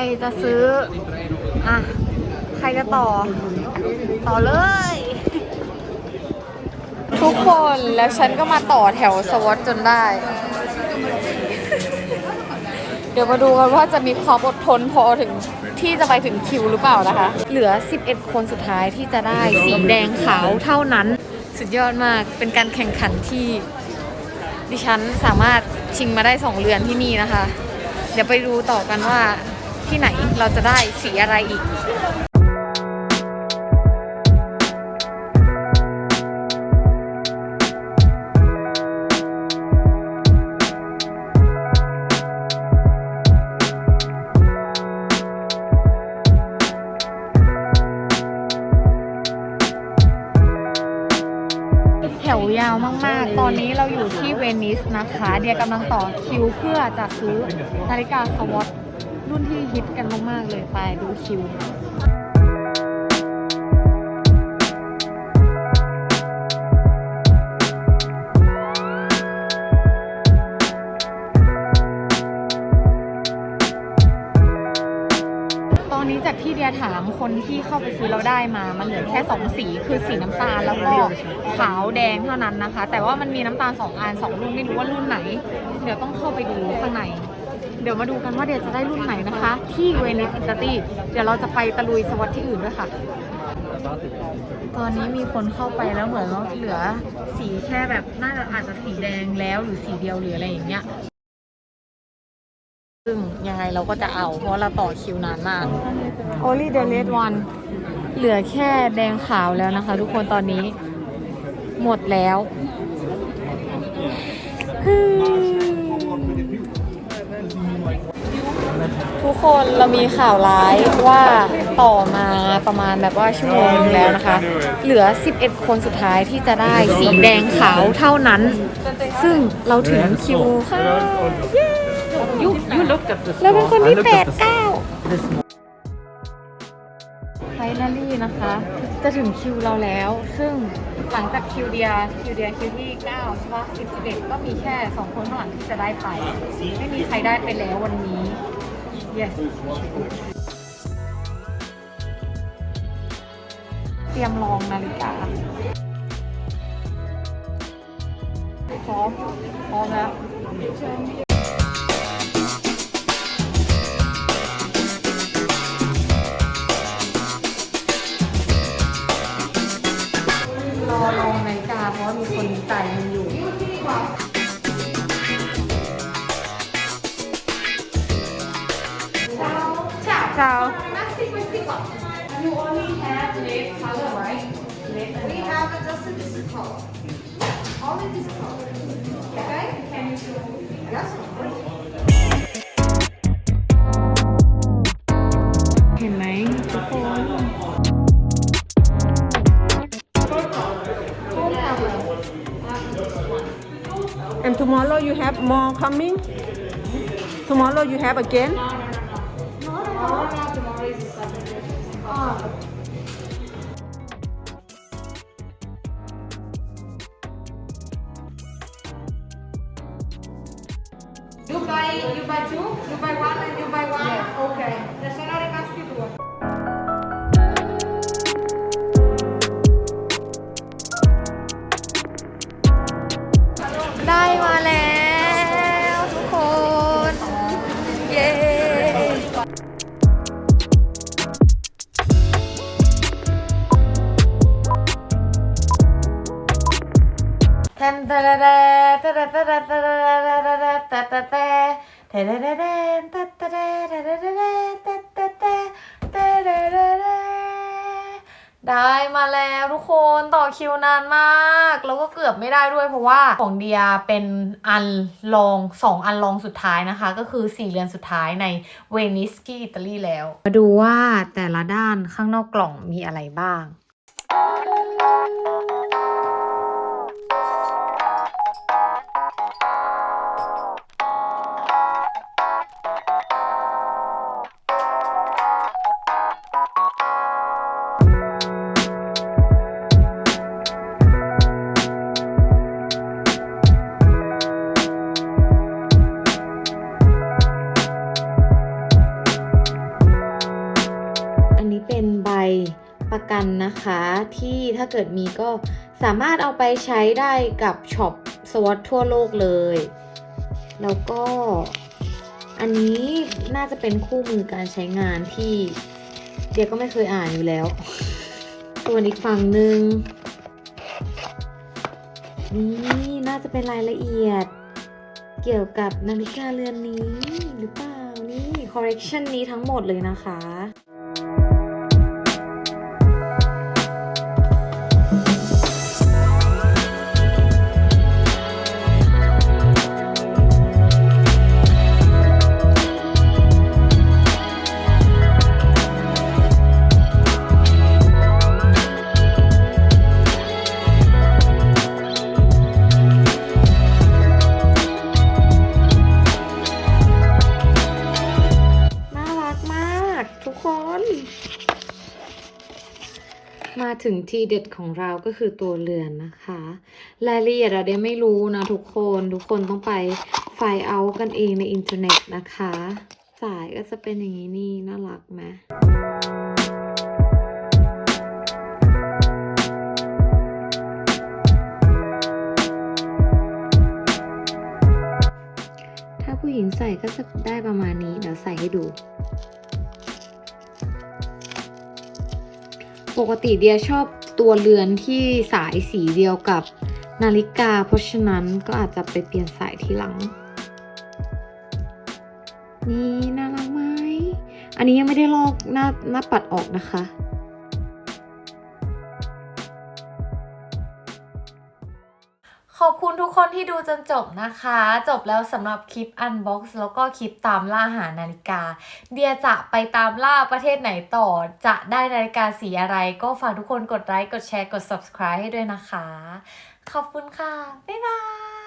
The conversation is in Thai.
รจะซื้อ อะ ใครจะต่อ ต่อเลย ทุกคนแล้วฉันก็มาต่อแถวสวอตจนได้ เดี๋ยวมาดูกันว่าจะมีความอดทนพอถึงที่จะไปถึงคิวหรือเปล่านะคะ เหลือ 11 คนสุดท้ายที่จะได้สีแดงขาวเท่านั้น สุดยอดมากเป็นการแข่งขันที่ดิฉันสามารถชิงมาได้ 2เรือนที่นี่นะคะ เดี๋ยวไปดูต่อกันว่า ที่ไหนเราจะได้สีอะไรอีกแถวยาวมาก ๆ ตอนนี้เราอยู่ที่เวนิสนะคะ เดียกำลังต่อคิวเพื่อจะซื้อนาฬิกาสวอต รุ่นที่ฮิตกันมากๆเลยไปดูคิวตอนนี้จากที่เดียถามคนที่เข้าไปซื้อเราได้มามันเหลือแค่สองสีคือสีน้ำตาลแล้วก็ขาวแดงเท่านั้นนะคะ แต่ว่ามันมีน้ำตาลสองอันสองรุ่นไม่รู้ว่ารุ่นไหน เดี๋ยวต้องเข้าไปดูข้างใน เดี๋ยวมาดูกันว่าเดียจะได้รุ่นไหนนะคะ ที่เวนิสอิตาลีเดี๋ยวเราจะไปตะลุยสวัสดที่อื่นด้วยค่ะ ตอนนี้มีคนเข้าไปแล้วเหมือนว่าเหลือสีแค่แบบน่าจะอาจจะสีแดงแล้วหรือสีเดียวหรืออะไรอย่างเงี้ยซึ่งยังไงเราก็จะเอา เพราะเราต่อคิวนานมาก Only the red one เหลือแค่แดงขาวแล้วนะคะ ทุกคนตอนนี้ หมดแล้ว ทุกคนเรามีข่าวร้ายว่าต่อมาประมาณแบบว่าชั่วโมงนึงแล้วนะคะ เหลือ 11 คนสุดท้ายที่จะได้สีแดงขาวเท่านั้น ซึ่งเราถึงคิวค่ะ You, you looked at this เราเป็น one. คน I ที่ looked แป at ด this เก้า this one. ไฟนาลี่นะคะ จะถึงคิวเราแล้ว ซึ่งหลังจากคิวเดียคิวเดียคิวที่ 9 ใช่ปะ10 11 ก็มีแค่ 2 คนข้างหลังที่จะได้ไป ไม่มีใครได้ไปแล้ววันนี้ yes เตรียมลองนาฬิกาพร้อมพร้อมแล้ว Ciao. You only have red color, right? Red We have just this color. Only this color. Okay? Can you show Yes, of course. เห็นไหมทุกคน And tomorrow you have more coming? Tomorrow you have again? You buy, you buy two, you buy one, and you buy one? Okay. Ne sono ได้มาแล้วทุกคนต่อคิวนานมาก แล้วก็เกือบไม่ได้ด้วยเพราะว่าของเดียเป็นอันลองสองอันลองสุดท้ายนะคะ ก็คือสี่เรือนสุดท้ายในเวนิสที่อิตาลีแล้ว มาดูว่าแต่ละด้านข้างนอกกล่องมีอะไรบ้างน กันนะคะ ที่ถ้าเกิดมีก็สามารถเอาไปใช้ได้กับช็อปสวอตทั่วโลกเลย แล้วก็อันนี้น่าจะเป็นคู่มือการใช้งานที่เดียก็ไม่เคยอ่านอยู่แล้วส่วนอีกฝั่งหนึ่งนี่น่าจะเป็นรายละเอียด เกี่ยวกับนาฬิกาเรือนนี้หรือเปล่านี่ correction นี้ทั้งหมดเลยนะคะากทุกคน มาถึงทีเด็ดของเราก็คือตัวเรือนนะคะ รายละเอียดเราเดไม่รู้นะทุกคน ทุกคนต้องไปไฟเอากันเองในอินเทอร์เน็ตนะคะ สายก็จะเป็นอย่างนี้นี่น่ารักไหมถ้าผู้หญิงใส่ก็จะได้ประมาณนี้ เดี๋ยวใส่ให้ดู ปกติเดียชอบตัวเรือนที่สายสีเดียวกับนาฬิกา เพราะฉะนั้นก็อาจจะไปเปลี่ยนสายทีหลัง นี่น่ารักไหม อันนี้ยังไม่ได้ลอกหน้าหน้าปัดออกนะคะ อบคุณทุกคนที่ดูจนจบนะคะ จบแล้วสำหรับคลิปอันบ็อกซ์แล้วก็คลิปตามล่าหานาฬิกา เดียจะไปตามล่าประเทศไหนต่อ จะได้นาฬิกาสีอะไร ก็ฝากทุกคนกดไลค์กดแชร์กด subscribe ให้ด้วยนะคะ ขอบคุณค่ะ บ๊ายบาย